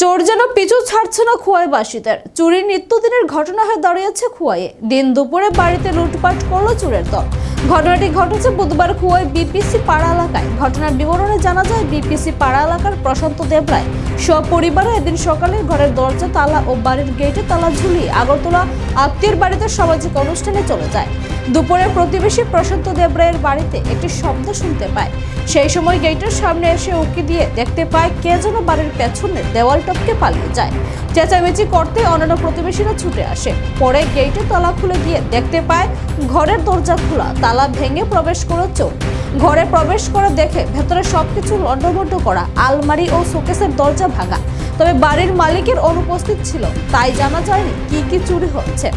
চোর যেন পিছু ছাড়ছে না খোয়াইবাসীদের। চুরি নিত্যদিনের ঘটনা হয়ে দাঁড়িয়েছে খোয়াইয়ে। দিন দুপুরে বাড়িতে লুটপাট করল চোরের দল। ঘটনাটি ঘটেছে বুধবার খোয়াই বিপিসি পাড়া এলাকায়। ঘটনার বিবরণে জানা যায়, বিপিসি পাড়া এলাকার প্রশান্ত দেবরায় সপরিবারে এদিন সকালে ঘরের দরজা, তালা ও বাড়ির গেটে তালা ঝুলিয়ে আগরতলা আত্মীয়ের বাড়িতে সামাজিক অনুষ্ঠানে চলে যায়। দুপুরে প্রতিবেশী প্রশান্ত দেবরায়ের বাড়িতে একটি শব্দ শুনতে পায়। সেই সময় গেটের সামনে এসে উকি দিয়ে দেখতে পায় কে যেন বাড়ির পেছনের দেওয়াল টপকে পালিয়ে যায়। চেঁচামেচি করতে অন্যান্য প্রতিবেশীরা ছুটে আসে। পরে গেটে তালা খুলে গিয়ে দেখতে পায়, ঘরের দরজা খোলা, তালা ভেঙে প্রবেশ করে চোখ। ঘরে প্রবেশ করে দেখে ভেতরে সবকিছু লন্ডভন্ড করা, আলমারি ও শোকেসের দরজা ভাঙা। তবে বাড়ির মালিকের অনুপস্থিত ছিল, তাই জানা যায়নি কি কি চুরি হচ্ছে।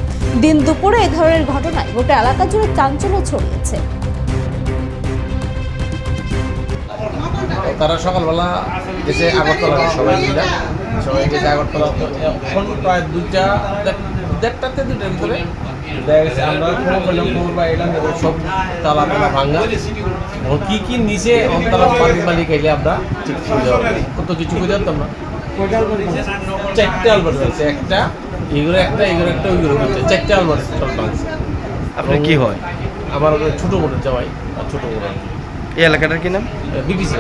দিন দুপুরে এই ধরনের ঘটনায় গোটা এলাকা জুড়ে চাঞ্চল্য ছড়িয়েছে। তারা সকালবেলা এসে আগরতলা সবাই মিলে সবাই গেছে আগরতলা এখন প্রায় দুইটা দেড়- দেড়টাতে দুইটার ভিতরে। দেখা গেছে আমরা খবর পেলাম খবর পাই সব তালা তালা ভাঙ্গা এখন কি কি নিচে তারা আমরা ঠিক কত কিছু না চারটে আলমারি আছে একটা এগুলো একটা এগুলো একটা ওইগুলো চারটে। আপনার কি হয়? আমার ছোটো বোনের জামাই আর ছোটো বোন এই এলাকাটার কি নাম? বিবিসি